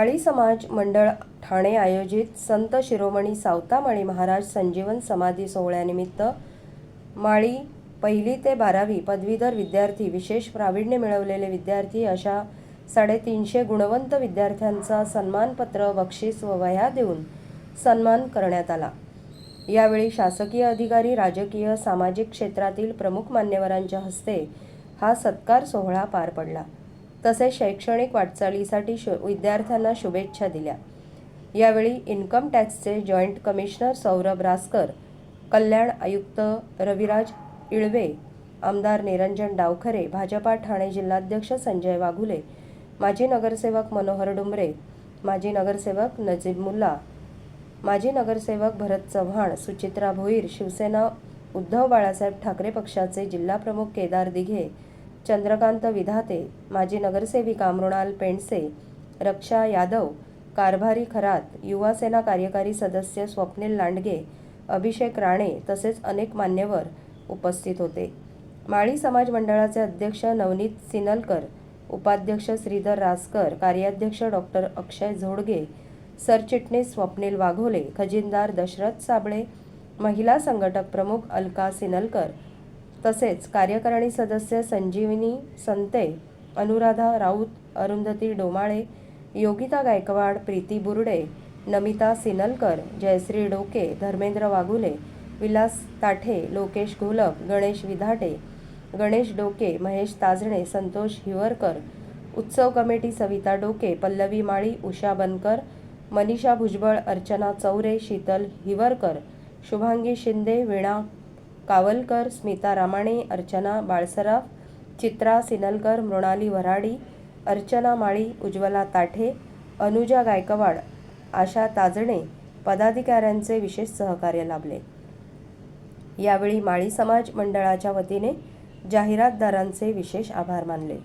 माळी समाज मंडळ ठाणे आयोजित संत शिरोमणी सावतामाळी महाराज संजीवन समाधी सोहळ्यानिमित्त माळी पहिली ते बारावी पदवीधर विद्यार्थी विशेष प्रावीण्य मिळवलेले विद्यार्थी अशा साडेतीनशे गुणवंत विद्यार्थ्यांचा सन्मानपत्र बक्षीस व वह्या देऊन सन्मान करण्यात आला. यावेळी शासकीय अधिकारी राजकीय सामाजिक क्षेत्रातील प्रमुख मान्यवरांच्या हस्ते हा सत्कार सोहळा पार पडला. तसेच शैक्षणिक वाटचालीसाठी शु विद्यार्थ्यांना शुभेच्छा दिल्या. यावेळी इन्कम टॅक्सचे जॉईंट कमिशनर सौरभ रासकर कल्याण आयुक्त रविराज इळवे आमदार निरंजन डावखरे भाजपा ठाणे जिल्हाध्यक्ष संजय वाघुले माजी नगरसेवक मनोहर डुमरे माजी नगरसेवक नजीब मुल्ला माजी नगरसेवक भरत चव्हाण सुचित्रा भोईर शिवसेना उद्धव बाळासाहेब ठाकरे पक्षाचे जिल्हाप्रमुख केदार दिघे चंद्रकांत विधाते माजी नगरसेविका मृणाल पेंडसे रक्षा यादव कारभारी खरात युवासेना कार्यकारी सदस्य स्वप्नील लांडगे अभिषेक राणे तसेच अनेक मान्यवर उपस्थित होते. माळी समाज मंडळाचे अध्यक्ष नवनीत सिनलकर उपाध्यक्ष श्रीधर रासकर कार्याध्यक्ष डॉक्टर अक्षय झोडगे सरचिटणीस स्वप्नील वाघोले खजिनदार दशरथ साबळे महिला संघटक प्रमुख अलका सिनलकर तसेच कार्यकारिणी सदस्य संजीवनी संते अनुराधा राऊत अरुंधती डोमाळे योगिता गायकवाड प्रीती बुर्डे नमिता सिनलकर जयश्री डोके धर्मेंद्र वाघुले विलास ताठे लोकेश घोलप गणेश विधाटे गणेश डोके महेश ताजणे संतोष हिवरकर उत्सव कमिटी सविता डोके पल्लवी माळी उषा बनकर मनीषा भुजबळ अर्चना चौरे शीतल हिवरकर शुभांगी शिंदे वीणा कावलकर स्मिता रामाणे अर्चना बाळसराफ चित्रा सिनलकर मृणाली वराडी अर्चना माळी उज्ज्वला ताठे अनुजा गायकवाड आशा ताजणे पदाधिकाऱ्यांचे विशेष सहकार्य लाभले. यावेळी माळी समाज मंडळाच्या वतीने जाहिरातदारांचे विशेष आभार मानले.